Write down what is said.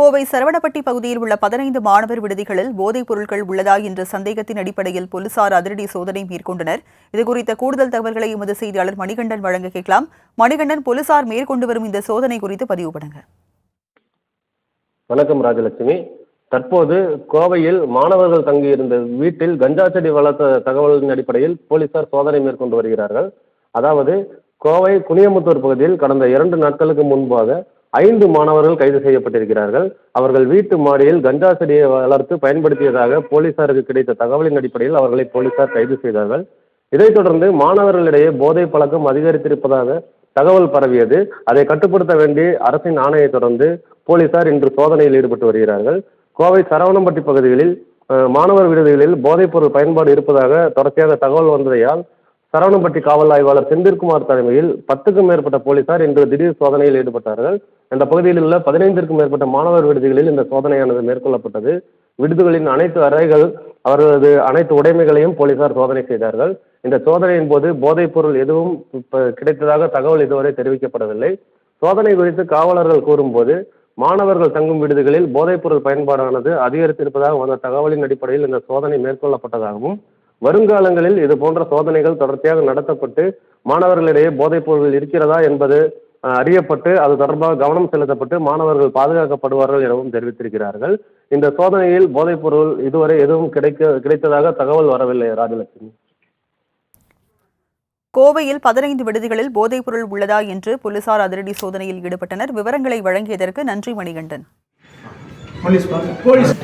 கோவை சரவணப்பட்டி பகுதியில் உள்ள பதினைந்து மாணவர் விடுதிகளில் போதைப் பொருட்கள் உள்ளதா என்ற சந்தேகத்தின் அடிப்படையில் போலீசார் அதிரடி சோதனை மேற்கொண்டனர். இதுகுறித்த கூடுதல் தகவல்களை எமது செய்தியாளர் மணிகண்டன் வழங்க கேட்கலாம். மணிகண்டன் போலீசார் மேற்கொண்டு வரும் இந்த சோதனை குறித்து பதிவு பண்ணுங்க. வணக்கம் ராஜலட்சுமி. தற்போது கோவையில் மாணவர்கள் தங்கியிருந்த வீட்டில் கஞ்சா செடி வளர்த்த தகவலின் அடிப்படையில் போலீசார் சோதனை மேற்கொண்டு வருகிறார்கள். அதாவது கோவை குனியமுத்தூர் பகுதியில் கடந்த இரண்டு நாட்களுக்கு முன்பாக ஐந்து மாணவர்கள் கைது செய்யப்பட்டிருக்கிறார்கள். அவர்கள் வீட்டு மாடியில் கஞ்சா செடியை வளர்த்து பயன்படுத்தியதாக போலீசாருக்கு கிடைத்த தகவலின் அடிப்படையில் அவர்களை போலீசார் கைது செய்தார்கள். இதைத் தொடர்ந்து மாணவர்களிடையே போதை பழக்கம் அதிகரித்திருப்பதாக தகவல் பரவியது. அதை கட்டுப்படுத்த வேண்டி அரசின் ஆணையை தொடர்ந்து போலீசார் இன்று சோதனையில் ஈடுபட்டு வருகிறார்கள். கோவை சரவணம்பட்டி பகுதிகளில் மாணவர் விடுதிகளில் போதைப்பொருள் பயன்பாடு இருப்பதாக தொடர்ச்சியாக தகவல் வந்ததையால் சரவணம்பட்டி காவல் ஆய்வாளர் செந்தில்குமார் தலைமையில் பத்துக்கும் மேற்பட்ட போலீசார் இன்று திடீர் சோதனையில் ஈடுபட்டார்கள். அந்த பகுதியில் உள்ள பதினைந்திற்கும் மேற்பட்ட மாணவர் விடுதிகளில் இந்த சோதனையானது மேற்கொள்ளப்பட்டது. விடுதிகளின் அனைத்து அறைகள் அவர்களது அனைத்து உடைமைகளையும் போலீசார் சோதனை செய்தார்கள். இந்த சோதனையின் போது போதைப் பொருள் எதுவும் கிடைத்ததாக தகவல் இதுவரை தெரிவிக்கப்படவில்லை. சோதனை குறித்து காவலர்கள் கூறும்போது மாணவர்கள் தங்கும் விடுதிகளில் போதைப்பொருள் பயன்பாடானது அதிகரித்திருப்பதாக வந்த தகவலின் அடிப்படையில் இந்த சோதனை மேற்கொள்ளப்பட்டதாகவும் வருங்காலங்களில் இது போன்ற சோதனைகள் தொடர்ச்சியாக நடத்தப்பட்டு மாணவர்களிடையே போதைப் பொருள் இருக்கிறதா என்பது அறியப்பட்டு அது தொடர்பாக கவனம் செலுத்தப்பட்டு மாணவர்கள் பாதுகாக்கப்படுவார்கள் எனவும் தெரிவித்திருக்கிறார்கள். இந்த சோதனையில் போதைப் பொருள் இதுவரை எதுவும் கிடைக்க கிடைத்ததாக தகவல் வரவில்லை ராஜலட்சுமி. கோவையில் பதினைந்து விடுதிகளில் போதைப் பொருள் உள்ளதா என்று போலீசார் அதிரடி சோதனையில் ஈடுபட்டனர். விவரங்களை வழங்கியதற்கு நன்றி மணிகண்டன். Police police.